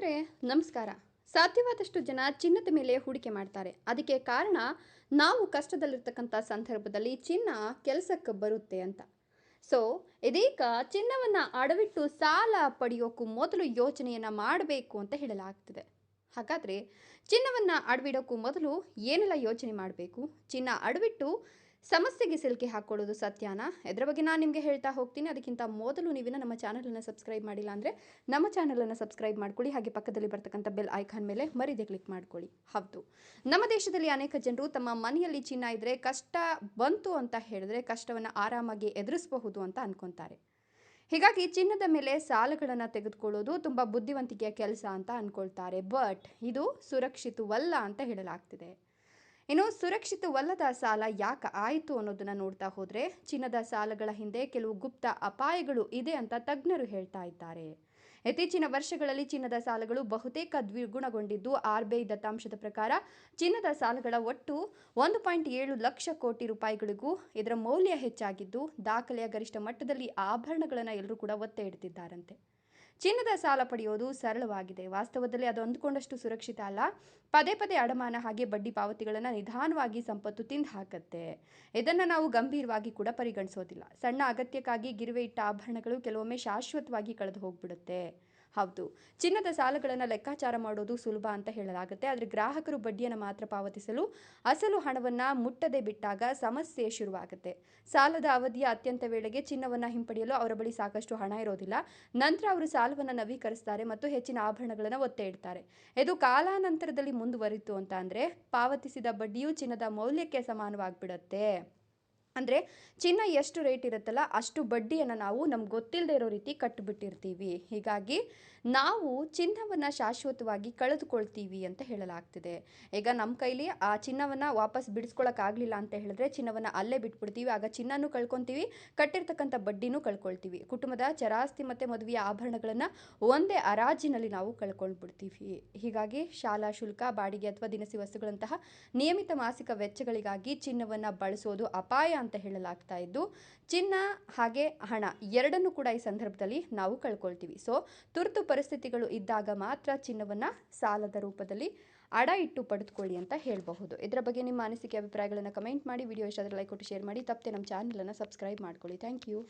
ಸ್ನೇಹಿತರೆ ನಮಸ್ಕಾರ. ಸಾಧ್ಯವಾದಷ್ಟು ಜನ ಚಿನ್ನದ ಮೇಲೆ ಹೂಡಿಕೆ ಮಾಡ್ತಾರೆ. ಅದಕ್ಕೆ ಕಾರಣ ನಾವು ಕಷ್ಟದಲ್ಲಿರ್ತಕ್ಕಂಥ ಸಂದರ್ಭದಲ್ಲಿ ಚಿನ್ನ ಕೆಲಸಕ್ಕೆ ಬರುತ್ತೆ ಅಂತ. ಸೊ ಇದೀಗ ಚಿನ್ನವನ್ನು ಅಡವಿಟ್ಟು ಸಾಲ ಪಡೆಯೋಕ್ಕೂ ಮೊದಲು ಯೋಚನೆಯನ್ನು ಮಾಡಬೇಕು ಅಂತ ಹೇಳಲಾಗ್ತಿದೆ. ಹಾಗಾದರೆ ಚಿನ್ನವನ್ನು ಅಡವಿಡೋಕ್ಕೂ ಮೊದಲು ಏನೆಲ್ಲ ಯೋಚನೆ ಮಾಡಬೇಕು? ಚಿನ್ನ ಅಡವಿಟ್ಟು ಸಮಸ್ಯೆಗೆ ಸಿಲುಕಿ ಹಾಕ್ಕೊಳ್ಳೋದು ಸತ್ಯಾನ? ಇದರ ಬಗ್ಗೆ ನಾನು ನಿಮಗೆ ಹೇಳ್ತಾ ಹೋಗ್ತೀನಿ. ಅದಕ್ಕಿಂತ ಮೊದಲು ನೀವಿನ ನಮ್ಮ ಚಾನಲನ್ನು ಸಬ್ಸ್ಕ್ರೈಬ್ ಮಾಡಿಲ್ಲ ಅಂದರೆ ನಮ್ಮ ಚಾನಲನ್ನು ಸಬ್ಸ್ಕ್ರೈಬ್ ಮಾಡ್ಕೊಳ್ಳಿ. ಹಾಗೆ ಪಕ್ಕದಲ್ಲಿ ಬರ್ತಕ್ಕಂಥ ಬೆಲ್ ಐಕಾನ್ ಮೇಲೆ ಮರಿದೆ ಕ್ಲಿಕ್ ಮಾಡ್ಕೊಳ್ಳಿ. ಹೌದು. ನಮ್ಮ ದೇಶದಲ್ಲಿ ಅನೇಕ ಜನರು ತಮ್ಮ ಮನೆಯಲ್ಲಿ ಚಿನ್ನ ಇದ್ದರೆ ಕಷ್ಟ ಬಂತು ಅಂತ ಹೇಳಿದ್ರೆ ಕಷ್ಟವನ್ನು ಆರಾಮಾಗಿ ಎದುರಿಸಬಹುದು ಅಂತ ಅನ್ಕೊತಾರೆ. ಹೀಗಾಗಿ ಚಿನ್ನದ ಮೇಲೆ ಸಾಲಗಳನ್ನು ತೆಗೆದುಕೊಳ್ಳೋದು ತುಂಬ ಬುದ್ಧಿವಂತಿಕೆಯ ಕೆಲಸ ಅಂತ ಅಂದ್ಕೊಳ್ತಾರೆ ಬಟ್ ಇದು ಸುರಕ್ಷಿತವಲ್ಲ ಅಂತ ಹೇಳಲಾಗ್ತಿದೆ. ಇನ್ನು ಸುರಕ್ಷಿತವಲ್ಲದ ಸಾಲ ಯಾಕೆ ಆಯಿತು ಅನ್ನೋದನ್ನ ನೋಡ್ತಾ ಹೋದರೆ ಚಿನ್ನದ ಸಾಲಗಳ ಹಿಂದೆ ಕೆಲವು ಗುಪ್ತ ಅಪಾಯಗಳು ಇದೆ ಅಂತ ತಜ್ಞರು ಹೇಳ್ತಾ ಇದ್ದಾರೆ. ಇತ್ತೀಚಿನ ವರ್ಷಗಳಲ್ಲಿ ಚಿನ್ನದ ಸಾಲಗಳು ಬಹುತೇಕ ದ್ವಿಗುಣಗೊಂಡಿದ್ದು ಆರ್ ಬಿ ಐ ದತ್ತಾಂಶದ ಪ್ರಕಾರ ಚಿನ್ನದ ಸಾಲಗಳ ಒಟ್ಟು ಒಂದು ಪಾಯಿಂಟ್ ಏಳು ಲಕ್ಷ ಕೋಟಿ ರೂಪಾಯಿಗಳಿಗೂ ಇದರ ಮೌಲ್ಯ ಹೆಚ್ಚಾಗಿದ್ದು, ದಾಖಲೆಯ ಗರಿಷ್ಠ ಮಟ್ಟದಲ್ಲಿ ಆಭರಣಗಳನ್ನು ಎಲ್ಲರೂ ಕೂಡ ಒತ್ತೆ ಇಡ್ತಿದ್ದಾರಂತೆ. ಚಿನ್ನದ ಸಾಲ ಪಡೆಯೋದು ಸರಳವಾಗಿದೆ. ವಾಸ್ತವದಲ್ಲಿ ಅದು ಅಂದುಕೊಂಡಷ್ಟು ಸುರಕ್ಷಿತ ಅಲ್ಲ. ಪದೇ ಪದೇ ಅಡಮಾನ ಹಾಗೆ ಬಡ್ಡಿ ಪಾವತಿಗಳನ್ನು ನಿಧಾನವಾಗಿ ಸಂಪತ್ತು ತಿಂದು ಹಾಕತ್ತೆ. ಇದನ್ನು ನಾವು ಗಂಭೀರವಾಗಿ ಕೂಡ ಪರಿಗಣಿಸೋದಿಲ್ಲ. ಸಣ್ಣ ಅಗತ್ಯಕ್ಕಾಗಿ ಗಿರುವೆ ಇಟ್ಟ ಆಭರಣಗಳು ಕೆಲವೊಮ್ಮೆ ಶಾಶ್ವತವಾಗಿ ಕಳೆದು ಹೋಗ್ಬಿಡುತ್ತೆ. ಹೌದು. ಚಿನ್ನದ ಸಾಲಗಳನ್ನು ಲೆಕ್ಕಾಚಾರ ಮಾಡೋದು ಸುಲಭ ಅಂತ ಹೇಳಲಾಗುತ್ತೆ. ಆದರೆ ಗ್ರಾಹಕರು ಬಡ್ಡಿಯನ್ನು ಮಾತ್ರ ಪಾವತಿಸಲು ಅಸಲು ಹಣವನ್ನು ಮುಟ್ಟದೆ ಬಿಟ್ಟಾಗ ಸಮಸ್ಯೆ ಶುರುವಾಗುತ್ತೆ. ಸಾಲದ ಅವಧಿಯ ಅತ್ಯಂತ ವೇಳೆಗೆ ಚಿನ್ನವನ್ನು ಹಿಂಪಡೆಯಲು ಅವರ ಬಳಿ ಸಾಕಷ್ಟು ಹಣ ಇರೋದಿಲ್ಲ. ನಂತರ ಅವರು ಸಾಲವನ್ನು ನವೀಕರಿಸ್ತಾರೆ ಮತ್ತು ಹೆಚ್ಚಿನ ಆಭರಣಗಳನ್ನು ಒತ್ತೆ ಇಡ್ತಾರೆ. ಇದು ಕಾಲಾನಂತರದಲ್ಲಿ ಮುಂದುವರಿತು ಅಂತ ಅಂದರೆ ಪಾವತಿಸಿದ ಬಡ್ಡಿಯು ಚಿನ್ನದ ಮೌಲ್ಯಕ್ಕೆ ಸಮಾನವಾಗಿಬಿಡುತ್ತೆ. ಅಂದರೆ ಚಿನ್ನ ಎಷ್ಟು ರೇಟ್ ಇರುತ್ತಲ್ಲ ಅಷ್ಟು ಬಡ್ಡಿಯನ್ನು ನಾವು ನಮ್ಗೆ ಗೊತ್ತಿಲ್ಲದೆ ಇರೋ ರೀತಿ ಕಟ್ಟಿಬಿಟ್ಟಿರ್ತೀವಿ ಹೀಗಾಗಿ ನಾವು ಚಿನ್ನವನ್ನು ಶಾಶ್ವತವಾಗಿ ಕಳೆದುಕೊಳ್ತೀವಿ ಅಂತ ಹೇಳಲಾಗ್ತಿದೆ. ಈಗ ನಮ್ಮ ಕೈಲಿ ಆ ಚಿನ್ನವನ್ನು ವಾಪಸ್ ಬಿಡಿಸ್ಕೊಳಕ್ಕಾಗಲಿಲ್ಲ ಅಂತ ಹೇಳಿದ್ರೆ ಚಿನ್ನವನ್ನು ಅಲ್ಲೇ ಬಿಟ್ಬಿಡ್ತೀವಿ. ಆಗ ಚಿನ್ನನೂ ಕಳ್ಕೊತೀವಿ, ಕಟ್ಟಿರ್ತಕ್ಕಂಥ ಬಡ್ಡಿನೂ ಕಳ್ಕೊಳ್ತೀವಿ. ಕುಟುಂಬದ ಚರಾಸ್ತಿ ಮತ್ತು ಮದುವೆಯ ಆಭರಣಗಳನ್ನು ಒಂದೇ ಅರಾಜಿನಲ್ಲಿ ನಾವು ಕಳ್ಕೊಂಡ್ಬಿಡ್ತೀವಿ. ಹೀಗಾಗಿ ಶಾಲಾ ಶುಲ್ಕ, ಬಾಡಿಗೆ ಅಥವಾ ದಿನಸಿ ವಸ್ತುಗಳಂತಹ ನಿಯಮಿತ ಮಾಸಿಕ ವೆಚ್ಚಗಳಿಗಾಗಿ ಚಿನ್ನವನ್ನು ಬಳಸೋದು ಅಪಾಯ ಅಂತ ಹೇಳಲಾಗ್ತಾ ಇದ್ದು, ಚಿನ್ನ ಹಾಗೆ ಹಣ ಎರಡನ್ನು ಕೂಡ ಈ ಸಂದರ್ಭದಲ್ಲಿ ನಾವು ಕಳ್ಕೊಳ್ತೀವಿ. ಸೊ ತುರ್ತು ಪರಿಸ್ಥಿತಿಗಳು ಇದ್ದಾಗ ಮಾತ್ರ ಚಿನ್ನವನ್ನು ಸಾಲದ ರೂಪದಲ್ಲಿ ಅಡ ಇಟ್ಟು ಪಡೆದುಕೊಳ್ಳಿ ಅಂತ ಹೇಳಬಹುದು. ಇದರ ಬಗ್ಗೆ ನಿಮ್ಮ ಅನಿಸಿಕೆ, ಅಭಿಪ್ರಾಯಗಳನ್ನು ಕಮೆಂಟ್ ಮಾಡಿ. ವಿಡಿಯೋ ಇಷ್ಟ ಲೈಕ್ ಕೊಟ್ಟು ಶೇರ್ ಮಾಡಿ. ತಪ್ಪದೆ ನಮ್ಮ ಚಾನಲನ್ನು ಸಬ್ಸ್ಕ್ರೈಬ್ ಮಾಡ್ಕೊಳ್ಳಿ. Thank you